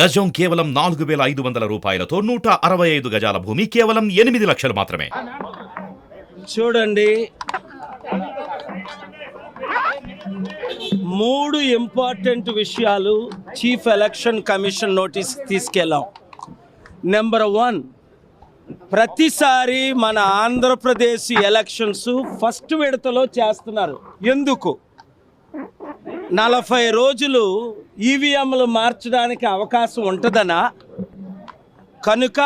గజం కేవలం నాలుగు వేల ఐదు వందల రూపాయలతో నూట అరవై ఐదు గజాల భూమి కేవలం ఎనిమిది లక్షలు మాత్రమే. చూడండి. మూడు ఇంపార్టెంట్ విషయాలు చీఫ్ ఎలక్షన్ కమిషన్ నోటీస్ తీసుకెళ్ళాం. నెంబర్ వన్ ప్రతిసారి మన ఆంధ్రప్రదేశ్ ఎలక్షన్స్ ఫస్ట్ విడతలో చేస్తున్నారు. ఎందుకు? నలభై రోజులు ఈవీఎంలు మార్చడానికి అవకాశం ఉంటుందనా? కనుక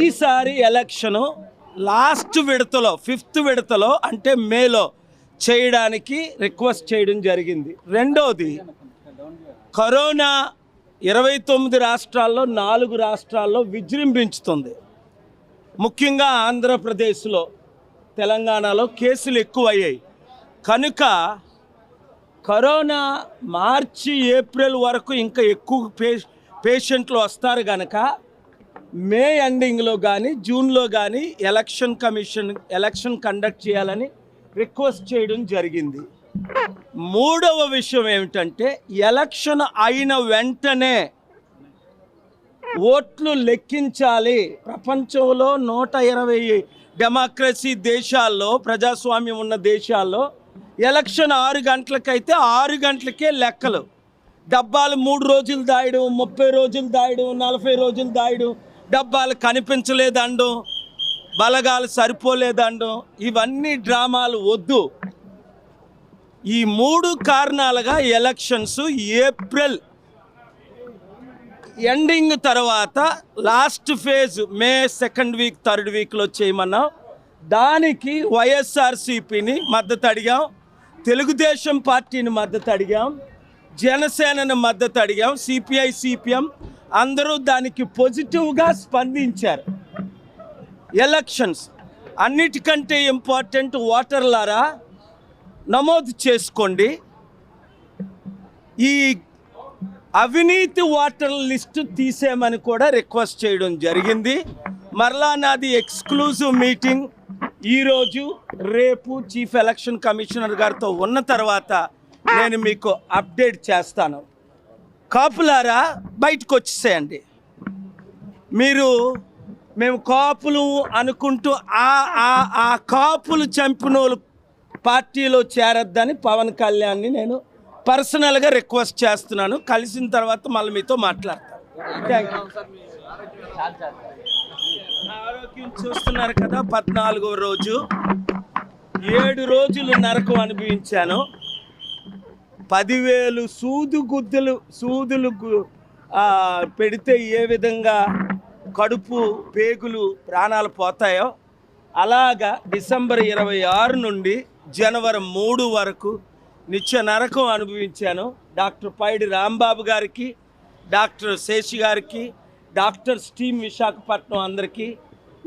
ఈసారి ఎలక్షను లాస్ట్ విడతలో ఫిఫ్త్ విడతలో అంటే మేలో చేయడానికి రిక్వెస్ట్ చేయడం జరిగింది. రెండోది కరోనా ఇరవై తొమ్మిది రాష్ట్రాల్లో నాలుగు రాష్ట్రాల్లో విజృంభించుతుంది. ముఖ్యంగా ఆంధ్రప్రదేశ్లో తెలంగాణలో కేసులు ఎక్కువయ్యాయి. కనుక కరోనా మార్చి ఏప్రిల్ వరకు ఇంకా ఎక్కువ పే పేషెంట్లు వస్తారు కనుక మే ఎండింగ్లో కానీ జూన్లో కానీ ఎలక్షన్ కమిషన్ ఎలక్షన్ కండక్ట్ చేయాలని రిక్వెస్ట్ చేయడం జరిగింది. మూడవ విషయం ఏమిటంటే ఎలక్షన్ అయిన వెంటనే ఓట్లు లెక్కించాలి. ప్రపంచంలో నూట ఇరవై డెమోక్రసీ దేశాల్లో ప్రజాస్వామ్యం ఉన్న దేశాల్లో ఎలక్షన్ ఆరు గంటలకైతే ఆరు గంటలకే లెక్కలు. డబ్బాలు మూడు రోజులు దాయడం ముప్పై రోజులు దాయడం నలభై రోజులు దాయడం డబ్బాలు కనిపించలేదండం బలగాలు సరిపోలేదండం ఇవన్నీ డ్రామాలు వద్దు. ఈ మూడు కారణాలుగా ఎలక్షన్స్ ఏప్రిల్ ఎండింగ్ తర్వాత last phase May second week third వీక్లో చేయమన్నాం. దానికి వైఎస్ఆర్సీపీని మద్దతు అడిగాం. తెలుగుదేశం పార్టీని మద్దతు అడిగాం జనసేనని మద్దతు అడిగాం సిపిఐ సిపిఎం అందరూ దానికి పాజిటివ్గా స్పందించారు. ఎలక్షన్స్ అన్నిటికంటే ఇంపార్టెంట్ ఓటర్లారా నమోదు చేసుకోండి. ఈ అవినీతి ఓటర్ లిస్టు తీసేయమని కూడా రిక్వెస్ట్ చేయడం జరిగింది. మరలా నాది ఎక్స్క్లూజివ్ మీటింగ్ ఈరోజు రేపు చీఫ్ ఎలక్షన్ కమిషనర్ గారితో ఉన్న తర్వాత నేను మీకు అప్డేట్ చేస్తాను. కాపులారా బయటకు వచ్చేసేయండి. మీరు మేము కాపులు అనుకుంటూ ఆ ఆ ఆ కాపులు చంపిన పార్టీలో చేరొద్దని పవన్ కళ్యాణ్ని నేను పర్సనల్గా రిక్వెస్ట్ చేస్తున్నాను. కలిసిన తర్వాత మళ్ళీ మీతో మాట్లాడతాను. థ్యాంక్ యూ ఆరోగ్యం చూస్తున్నారు కదా పద్నాలుగో రోజు. ఏడు రోజులు నరకం అనుభవించాను. పదివేలు సూదు గుద్దులు సూదులు గు- పెడితే ఏ విధంగా కడుపు పేగులు ప్రాణాలు పోతాయో అలాగా డిసెంబర్ ఇరవై ఆరు నుండి జనవరి మూడు వరకు నిత్య నరకం అనుభవించాను. డాక్టర్ పైడి రాంబాబు గారికి డాక్టర్ శేషి గారికి డాక్టర్స్ టీమ్ విశాఖపట్నం అందరికీ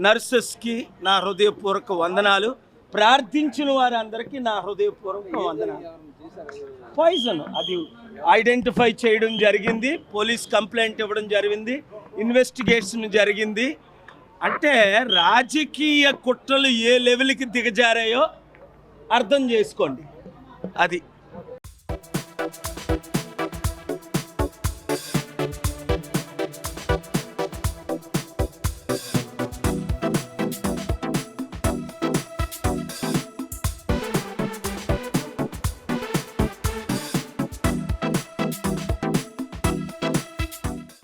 నర్సెస్కి నా హృదయపూర్వక వందనాలు. ప్రార్థించిన వారందరికీ నా హృదయపూర్వక వందనాలు. పాయిజన్ అది ఐడెంటిఫై చేయడం జరిగింది పోలీస్ కంప్లైంట్ ఇవ్వడం జరిగింది ఇన్వెస్టిగేషన్ జరిగింది. అంటే రాజకీయ కుట్రలు ఏ లెవెల్కి దిగజారాయో అర్థం చేసుకోండి. అది